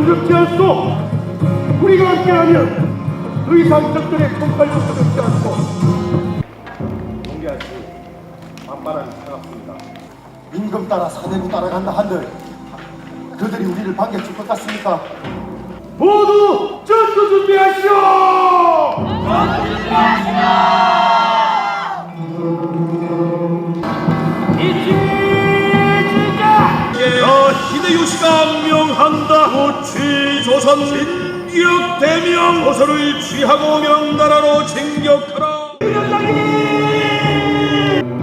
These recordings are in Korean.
무력지 않고 우리가 함께하면 의상 적들의 폭발도 무력지 않고 동계아씨 반발하는 차갑습니다 민금 따라 사내고 따라간다 한들 그들이 우리를 반겨줄 것 같습니까? 모두 전투 준비하시오! 요시가 명한다 우치 조선 진격 대명 조선을 취하고 명나라로 진격하라.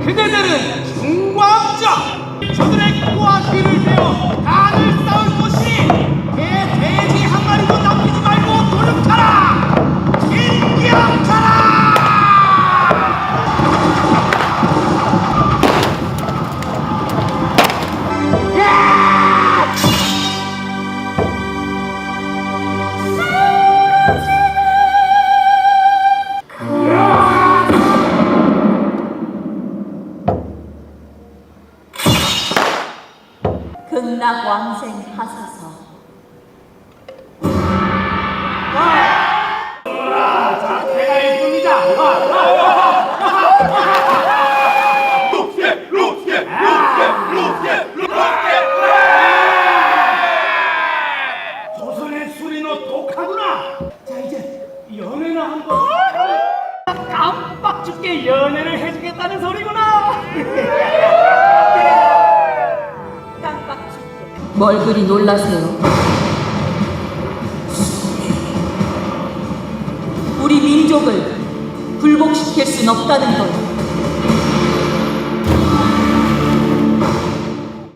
그대들은 중광자. 저들의 코와 귀를 베어 극락 왕생하소서. 조선의 술이너 독하구나. 자 이제 연애나 한번. 깜빡 죽게 연애를 해주겠다는 뭘 그리 놀라세요? 우리 민족을 굴복시킬 순 없다는 걸